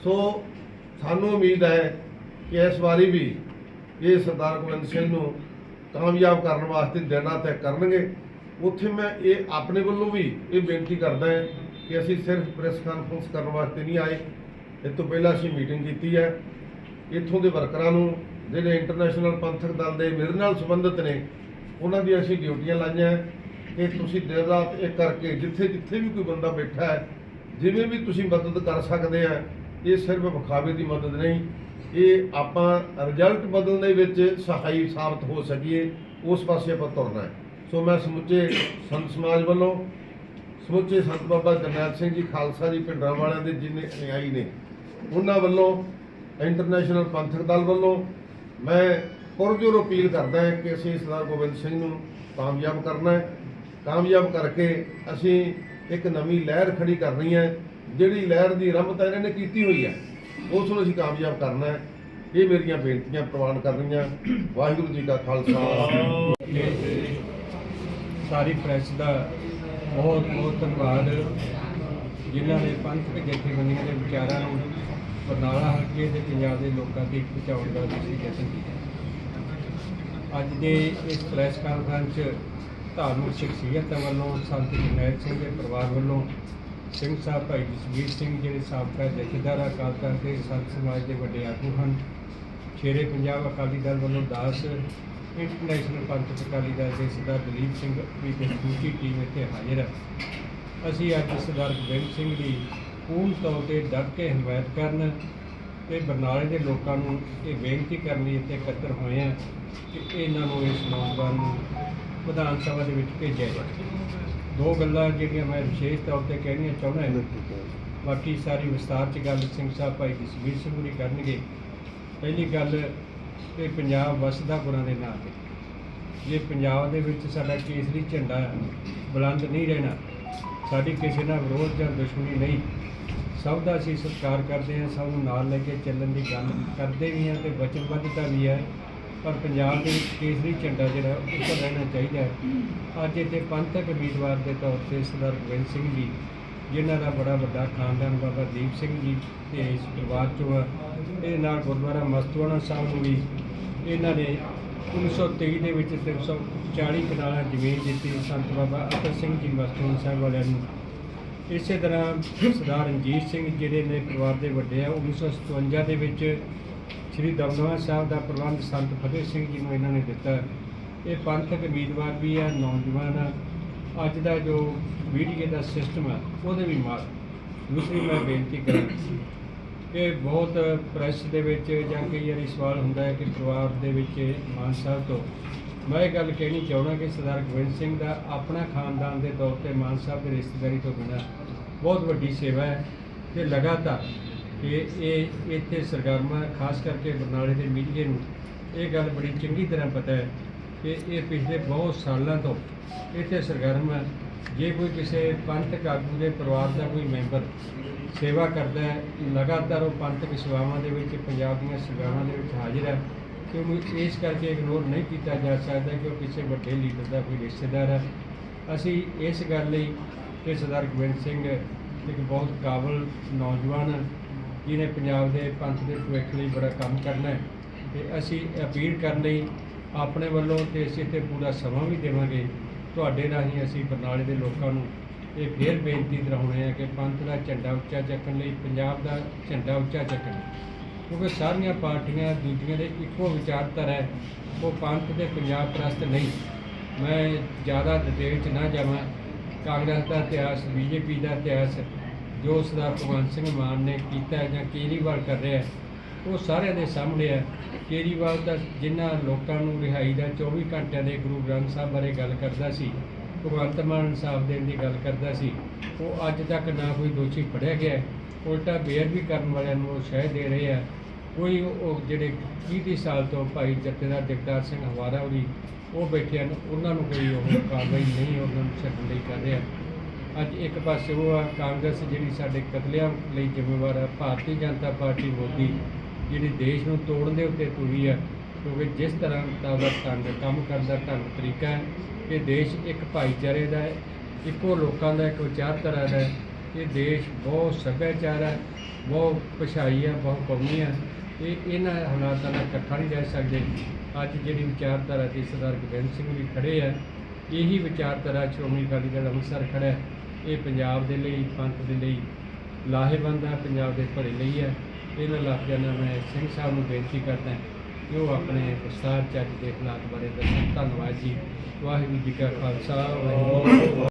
ਸੋ ਸਾਨੂੰ ਉਮੀਦ ਹੈ ਕਿ ਇਸ ਵਾਰੀ ਵੀ ਇਹ ਸਰਦਾਰ ਗੋਬਿੰਦ ਸਿੰਘ ਨੂੰ ਕਾਮਯਾਬ ਕਰਨ ਵਾਸਤੇ ਦੇਣਾ ਤੈਅ ਕਰਨਗੇ। ਉੱਥੇ ਮੈਂ ਇਹ ਆਪਣੇ ਵੱਲੋਂ ਵੀ ਇਹ ਬੇਨਤੀ ਕਰਦਾ ਹਾਂ ਕਿ ਅਸੀਂ ਸਿਰਫ ਪ੍ਰੈਸ ਕਾਨਫਰੰਸ ਕਰਨ ਵਾਸਤੇ ਨਹੀਂ ਆਏ। ਇਸ ਤੋਂ ਪਹਿਲਾਂ ਅਸੀਂ ਮੀਟਿੰਗ ਕੀਤੀ ਹੈ। ਇੱਥੋਂ ਦੇ ਵਰਕਰਾਂ ਨੂੰ ਜਿਹੜੇ ਇੰਟਰਨੈਸ਼ਨਲ ਪੰਥਕ ਦਲ ਦੇ ਮੇਰੇ ਨਾਲ ਸੰਬੰਧਿਤ ਨੇ, ਉਹਨਾਂ ਦੀ ਅਸੀਂ ਡਿਊਟੀਆਂ ਲਾਈਆਂ ਕਿ ਤੁਸੀਂ ਦਿਨ ਰਾਤ ਇਹ ਕਰਕੇ ਜਿੱਥੇ ਜਿੱਥੇ ਵੀ ਕੋਈ ਬੰਦਾ ਬੈਠਾ ਹੈ, ਜਿਵੇਂ ਵੀ ਤੁਸੀਂ ਮਦਦ ਕਰ ਸਕਦੇ ਆ ਇਹ ਸਿਰਫ ਵਿਖਾਵੇ ਦੀ ਮਦਦ ਨਹੀਂ, ਇਹ ਆਪਾਂ ਰਿਜ਼ਲਟ ਬਦਲਣ ਦੇ ਵਿੱਚ ਸਹਾਈ ਸਾਬਤ ਹੋ ਸਕੀਏ, ਉਸ ਪਾਸੇ ਆਪਾਂ ਤੁਰਨਾ ਹੈ। ਸੋ ਮੈਂ ਸਮੁੱਚੇ ਸੰਤ ਸਮਾਜ ਵੱਲੋਂ, ਸਮੁੱਚੇ ਸੰਤ ਬਾਬਾ ਜਰਨੈਲ ਸਿੰਘ ਜੀ ਖਾਲਸਾ ਜੀ ਪਿੰਡਾਂ ਵਾਲਿਆਂ ਦੇ ਜਿੰਨੇ ਅਨਿਆਈ ਨੇ, ਉਹਨਾਂ ਵੱਲੋਂ ਇੰਟਰਨੈਸ਼ਨਲ ਪੰਥਕ ਦਲ ਵੱਲੋਂ ਮੈਂ ਪੁਰਜੋਰ ਅਪੀਲ ਕਰਦਾ ਹਾਂ ਕਿ ਅਸੀਂ ਸਰਦਾਰ ਗੋਬਿੰਦ ਸਿੰਘ ਨੂੰ ਕਾਮਯਾਬ ਕਰਨਾ ਹੈ। ਕਾਮਯਾਬ ਕਰਕੇ ਅਸੀਂ ਇੱਕ ਨਵੀਂ ਲਹਿਰ ਖੜੀ ਕਰਨੀ ਹੈ। ਜਿਹੜੀ ਲਹਿਰ ਦੀ ਆਰੰਭਤਾ ਇਹਨਾਂ ਨੇ ਕੀਤੀ ਹੋਈ ਹੈ, ਉਸ ਨੂੰ ਅਸੀਂ ਕਾਮਯਾਬ ਕਰਨਾ ਹੈ। ਇਹ ਮੇਰੀਆਂ ਬੇਨਤੀਆਂ ਪ੍ਰਵਾਨ ਕਰ ਰਹੀਆਂ। ਵਾਹਿਗੁਰੂ ਜੀ ਕਾ ਖਾਲਸਾ। ਸਾਰੀ ਪ੍ਰੈਸ ਦਾ ਬਹੁਤ ਬਹੁਤ ਧੰਨਵਾਦ। ਜਿਨ੍ਹਾਂ ਨੇ ਪੰਥਕ ਜਥੇਬੰਦੀਆਂ ਦੇ ਵਿਚਾਰਾਂ ਨੂੰ ਬਰਨਾਲਾ ਹਲਕੇ ਦੇ ਪੰਜਾਬ ਦੇ ਲੋਕਾਂ ਤੱਕ ਪਹੁੰਚਾਉਣ ਦਾ ਤੁਸੀਂ ਯਤਨ ਕੀਤਾ ਅੱਜ ਦੇ ਇਸ ਪ੍ਰੈਸ ਕਾਨਫਰੰਸ 'ਚ ਧਾਰਮਿਕ ਸ਼ਖਸੀਅਤਾਂ ਵੱਲੋਂ ਸੰਤ ਜਰਨੈਲ ਸਿੰਘ ਦੇ ਪਰਿਵਾਰ ਵੱਲੋਂ ਸਿੰਘ ਸਾਹਿਬ ਭਾਈ ਜਸਵੀਰ ਸਿੰਘ ਜਿਹੜੇ ਸਾਬਕਾ ਜਥੇਦਾਰ ਅਕਾਲ ਤਖਤ ਦੇ ਸੰਤ ਸਮਾਜ ਦੇ ਵੱਡੇ ਆਗੂ ਹਨ। ਸ਼ੇਰੇ ਪੰਜਾਬ ਅਕਾਲੀ ਦਲ ਵੱਲੋਂ ਦਾਸ ਇੰਟਰਨੈਸ਼ਨਲ ਪੰਥਕ ਅਕਾਲੀ ਦਲ ਦੇ ਸਰਦਾਰ ਦਲੀਪ ਸਿੰਘ ਵੀ ਤੇ ਸਮੁੱਚੀ ਟੀਮ ਇੱਥੇ ਹਾਜ਼ਰ ਹੈ। ਅਸੀਂ ਅੱਜ ਸਰਦਾਰ ਗੋਬਿੰਦ ਸਿੰਘ ਦੀ ਪੂਰਨ ਤੌਰ ਤੇ ਡਟ ਕੇ ਹਮਾਇਤ ਕਰਨ ਤੇ ਬਰਨਾਲੇ ਦੇ ਲੋਕਾਂ ਨੂੰ ਇਹ ਬੇਨਤੀ ਕਰਨ ਲਈ ਇੱਥੇ ਇਕੱਤਰ ਹੋਏ ਹਾਂ ਕਿ ਇਹਨਾਂ ਨੂੰ ਇਸ ਨੌਜਵਾਨ ਨੂੰ ਵਿਧਾਨ ਸਭਾ ਦੇ ਵਿੱਚ ਭੇਜਿਆ ਜਾਵੇ। ਦੋ ਗੱਲਾਂ ਜਿਹੜੀਆਂ ਮੈਂ ਵਿਸ਼ੇਸ਼ ਤੌਰ ਤੇ ਕਹਿਣੀਆਂ ਚਾਹੁੰਦਾ ਹਾਂ। ਬਾਕੀ ਸਾਰੀ ਵਿਸਤਾਰ ਚ ਗੱਲ ਸਿੰਘ ਸਾਹਿਬ ਭਾਈ ਜਸਵੀਰ ਸਿੰਘ ਜੀ ਕਰਨਗੇ। ਪਹਿਲੀ ਗੱਲ ਕਿ ਪੰਜਾਬ ਵਸਦਾ ਗੁਰਾਂ ਦੇ ਨਾਂ ਤੇ। ਜੇ ਪੰਜਾਬ ਦੇ ਵਿੱਚ ਸਾਡਾ ਕੇਸਰੀ ਝੰਡਾ ਬੁਲੰਦ ਨਹੀਂ ਰਹਿਣਾ ਸਾਡੀ ਕਿਸੇ ਨਾਲ ਵਿਰੋਧ ਜਾਂ ਦੁਸ਼ਮਣੀ ਨਹੀਂ ਸਭ ਦਾ ਅਸੀਂ ਸਤਿਕਾਰ ਕਰਦੇ ਹਾਂ ਸਭ ਨੂੰ ਨਾਲ ਲੈ ਕੇ ਚੱਲਣ ਦੀ ਗੱਲ ਕਰਦੇ ਵੀ ਹਾਂ ਤੇ ਵਚਨਬੱਧਤਾ ਵੀ ਹੈ। ਪਰ ਪੰਜਾਬ ਦੇ ਵਿੱਚ ਕੇਸਰੀ ਝੰਡਾ ਜਿਹੜਾ ਉੱਪਰ ਰਹਿਣਾ ਚਾਹੀਦਾ ਹੈ। ਅੱਜ ਇੱਥੇ ਪੰਥਕ ਉਮੀਦਵਾਰ ਦੇ ਤੌਰ ਤੇ ਸਰਦਾਰ ਗੋਬਿੰਦ ਸਿੰਘ ਜੀ, ਜਿਨ੍ਹਾਂ ਦਾ ਬੜਾ ਵੱਡਾ ਖਾਨਦਾਨ ਬਾਬਾ ਦੀਪ ਸਿੰਘ ਜੀ ਤੇ ਇਸ ਪਰਿਵਾਰ ਚੋਂ ਆ। ਇਹ ਨਾਲ ਗੁਰਦੁਆਰਾ ਮਸਤੂਆਣਾ ਸਾਹਿਬ ਨੂੰ ਵੀ ਇਹਨਾਂ ਨੇ 1923 ਦੇ ਵਿੱਚ 340 ਕਨਾਲਾਂ ਜ਼ਮੀਨ ਦਿੱਤੀ ਸੰਤ ਬਾਬਾ ਅਤਰ ਸਿੰਘ ਜੀ ਮਸਤੂਆਣਾ ਸਾਹਿਬ ਵਾਲਿਆਂ ਨੂੰ। ਇਸੇ ਤਰ੍ਹਾਂ ਸਰਦਾਰ ਰਣਜੀਤ ਸਿੰਘ, ਜਿਹੜੇ ਨੇ ਪਰਿਵਾਰ ਦੇ ਵੱਡੇ ਆ 1957 ਦੇ ਵਿੱਚ ਸ੍ਰੀ ਦਮਦਮਾ ਸਾਹਿਬ ਦਾ ਪ੍ਰਬੰਧ ਸੰਤ ਫਤਿਹ ਸਿੰਘ ਜੀ ਨੂੰ ਇਹਨਾਂ ਨੇ ਦਿੱਤਾ। ਇਹ ਪੰਥਕ ਉਮੀਦਵਾਰ ਵੀ ਆ, ਨੌਜਵਾਨ ਆ। ਅੱਜ ਦਾ ਜੋ ਮੀਡੀਆ ਦਾ ਸਿਸਟਮ ਆ, ਉਹਦੇ ਵੀ ਮਾਰ ਦੂਸਰੀ ਮੈਂ ਬੇਨਤੀ ਕਰਾਂ ਕਿ ਬਹੁਤ ਪ੍ਰੈਸ ਦੇ ਵਿੱਚ ਜਾਂ ਕਈ ਵਾਰੀ ਸਵਾਲ ਹੁੰਦਾ ਹੈ ਕਿ ਪਰਿਵਾਰ ਦੇ ਵਿੱਚ ਮਾਨ ਸਾਹਿਬ ਤੋਂ। ਮੈਂ ਇਹ ਗੱਲ ਕਹਿਣੀ ਚਾਹੁੰਦਾ ਕਿ ਸਰਦਾਰ ਗੋਬਿੰਦ ਸਿੰਘ ਦਾ ਆਪਣਾ ਖਾਨਦਾਨ ਦੇ ਤੌਰ ਤੇ ਮਾਨ ਸਾਹਿਬ ਦੇ ਰਿਸ਼ਤੇਦਾਰੀ ਤੋਂ ਬਿਨਾਂ ਬਹੁਤ ਵੱਡੀ ਸੇਵਾ ਹੈ ਤੇ ਲਗਾਤਾਰ ਕਿ ਇਹ ਇੱਥੇ ਸਰਗਰਮਾ, ਖਾਸ ਕਰਕੇ ਬਰਨਾਲੇ ਦੇ ਮੀਡੀਏ ਨੂੰ, ਇਹ ਗੱਲ ਬੜੀ ਚੰਗੀ ਤਰ੍ਹਾਂ ਪਤਾ ਹੈ ਕਿ ਇਹ ਪਿਛਲੇ ਬਹੁਤ ਸਾਲਾਂ ਤੋਂ ਇੱਥੇ ਸਰਗਰਮ ਹੈ। ਜੇ ਕੋਈ ਕਿਸੇ ਪੰਥਕ ਆਗੂ ਦੇ ਪਰਿਵਾਰ ਦਾ ਕੋਈ ਮੈਂਬਰ ਸੇਵਾ ਕਰਦਾ ਹੈ, ਲਗਾਤਾਰ ਉਹ ਪੰਥਕ ਸੇਵਾਵਾਂ ਦੇ ਵਿੱਚ, ਪੰਜਾਬ ਦੀਆਂ ਸੇਵਾਵਾਂ ਦੇ ਵਿੱਚ ਹਾਜ਼ਰ ਹੈ ਕਿ ਉਹਨੂੰ ਇਸ ਕਰਕੇ ਇਗਨੋਰ ਨਹੀਂ ਕੀਤਾ ਜਾ ਸਕਦਾ ਕਿ ਉਹ ਕਿਸੇ ਵੱਡੇ ਲੀਡਰ ਦਾ ਕੋਈ ਰਿਸ਼ਤੇਦਾਰ ਹੈ। ਅਸੀਂ ਇਸ ਗੱਲ ਲਈ ਕਿ ਸਰਦਾਰ ਗੋਬਿੰਦ ਸਿੰਘ ਇੱਕ ਬਹੁਤ ਕਾਬਲ ਨੌਜਵਾਨ ਜਿਹਨੇ ਪੰਜਾਬ ਦੇ ਪੰਥ ਦੇ ਭਵਿੱਖ ਲਈ ਬੜਾ ਕੰਮ ਕਰਨਾ ਹੈ ਤੇ ਅਸੀਂ ਅਪੀਲ ਕਰਨ ਲਈ ਆਪਣੇ ਵੱਲੋਂ ਤੇ ਅਸੀਂ ਤੇ ਪੂਰਾ ਸਮਾਂ ਵੀ ਦੇਵਾਂਗੇ। ਤੁਹਾਡੇ ਰਾਹੀਂ ਅਸੀਂ ਬਰਨਾਲੇ ਦੇ ਲੋਕਾਂ ਨੂੰ ਇਹ ਫੇਰ ਬੇਨਤੀ ਦਰਾਉਣੇ ਆ ਕਿ ਪੰਥ ਦਾ ਝੰਡਾ ਉੱਚਾ ਚੱਕਣ ਲਈ, ਪੰਜਾਬ ਦਾ ਝੰਡਾ ਉੱਚਾ ਚੱਕਣ ਕਿਉਂਕਿ ਸਾਰੀਆਂ ਪਾਰਟੀਆਂ ਦੂਜੀਆਂ ਦੇ ਇੱਕੋ ਵਿਚਾਰਧਾਰਾ ਹੈ, ਉਹ ਪੰਥ ਤੇ ਪੰਜਾਬ ਪ੍ਰਸਤ ਨਹੀਂ। ਮੈਂ ਜ਼ਿਆਦਾ ਡਿਟੇਲ 'ਚ ਨਾ ਜਾਵਾਂ। ਕਾਂਗਰਸ ਦਾ ਇਤਿਹਾਸ, ਬੀਜੇਪੀ ਦਾ ਇਤਿਹਾਸ ਜੋ ਸਰਦਾਰ ਭਗਵੰਤ ਸਿੰਘ ਮਾਨ ਨੇ ਕੀਤਾ ਜਾਂ ਕੇਜਰੀਵਾਲ ਕਰ ਰਿਹਾ ਉਹ ਸਾਰਿਆਂ ਦੇ ਸਾਹਮਣੇ ਹੈ। ਕੇਜਰੀਵਾਲ ਦਾ ਜਿਨ੍ਹਾਂ ਲੋਕਾਂ ਨੂੰ ਰਿਹਾਈ ਦਾ 24 ਘੰਟਿਆਂ ਦੇ ਗੁਰੂ ਗ੍ਰੰਥ ਸਾਹਿਬ ਬਾਰੇ ਗੱਲ ਕਰਦਾ ਸੀ, ਭਗਵੰਤ ਮਾਨ ਇਨਸਾਫ ਦੇਣ ਦੀ ਗੱਲ ਕਰਦਾ ਸੀ, ਉਹ ਅੱਜ ਤੱਕ ਨਾ ਕੋਈ ਦੋਸ਼ੀ ਫੜਿਆ ਗਿਆ ਉਲਟਾ ਉਲਟਾ ਬੇਅਦਬੀ ਕਰਨ ਵਾਲਿਆਂ ਨੂੰ ਉਹ ਸ਼ਹਿ ਦੇ ਰਹੇ ਆ ਕੋਈ ਉਹ ਜਿਹੜੇ 30 ਸਾਲ ਤੋਂ ਭਾਈ ਜਥੇਦਾਰ ਜਗਤਾਰ ਸਿੰਘ ਹਵਾਰਾ ਹੋਰੀ, ਉਹ ਬੈਠੇ ਹਨ, ਉਹਨਾਂ ਨੂੰ ਕੋਈ ਉਹ ਕਾਰਵਾਈ ਨਹੀਂ, ਉਹਨਾਂ ਨੂੰ ਛੱਡਣ ਲਈ ਕਰ ਰਿਹਾ। ਅੱਜ ਇੱਕ ਪਾਸੇ ਉਹ ਆ, ਕਾਂਗਰਸ ਜਿਹੜੀ ਸਾਡੇ ਕਤਲਿਆਂ ਲਈ ਜ਼ਿੰਮੇਵਾਰ ਹੈ ਭਾਰਤੀ ਜਨਤਾ ਪਾਰਟੀ ਮੋਦੀ, ਜਿਹੜੀ ਦੇਸ਼ ਨੂੰ ਤੋੜਨ ਦੇ ਉੱਤੇ ਤੁਰੀ ਹੈ ਕਿਉਂਕਿ ਜਿਸ ਤਰ੍ਹਾਂ ਦਾ ਉਹਦਾ ਢੰਗ ਕੰਮ ਕਰਨ ਦਾ ਢੰਗ ਤਰੀਕਾ ਹੈ, ਇਹ ਦੇਸ਼ ਇੱਕ ਭਾਈਚਾਰੇ ਦਾ ਹੈ, ਇੱਕੋ ਲੋਕਾਂ ਦਾ, ਇੱਕ ਵਿਚਾਰਧਾਰਾ ਦਾ ਇਹ ਦੇਸ਼ ਬਹੁਤ ਸੱਭਿਆਚਾਰ ਹੈ ਬਹੁਤ ਪਛਾਈ ਹੈ ਬਹੁਤ ਕੌਮੀ ਹੈ ਇਹ ਇਹਨਾਂ ਹਾਲਾਤਾਂ ਨਾਲ ਇਕੱਠਾ ਨਹੀਂ ਰਹਿ ਸਕਦੇ। ਅੱਜ ਜਿਹੜੀ ਵਿਚਾਰਧਾਰਾ ਤੇ ਸਰਦਾਰ ਗੋਬਿੰਦ ਸਿੰਘ ਵੀ ਖੜੇ ਆ, ਇਹੀ ਵਿਚਾਰਧਾਰਾ ਸ਼੍ਰੋਮਣੀ ਅਕਾਲੀ ਦਲ ਅੰਮ੍ਰਿਤਸਰ ਖੜਾ ਹੈ। ਇਹ ਪੰਜਾਬ ਦੇ ਲਈ, ਪੰਥ ਦੇ ਲਈ ਲਾਹੇਵੰਦ ਹੈ, ਪੰਜਾਬ ਦੇ ਭਲੇ ਲਈ ਹੈ। ਇਹਨਾਂ ਇਲਾਕਿਆਂ ਨਾਲ ਮੈਂ ਸਿੰਘ ਸਾਹਿਬ ਨੂੰ ਬੇਨਤੀ ਕਰਦਾ ਕਿ ਉਹ ਆਪਣੇ ਪ੍ਰਸਾਰ ਚੱਜ ਦੇ ਹਾਲਾਤ ਬਾਰੇ ਦੱਸਣ। ਧੰਨਵਾਦ ਜੀ। ਵਾਹਿਗੁਰੂ ਜੀ ਕਾ ਖਾਲਸਾ, ਵਾਹਿਗੁਰੂ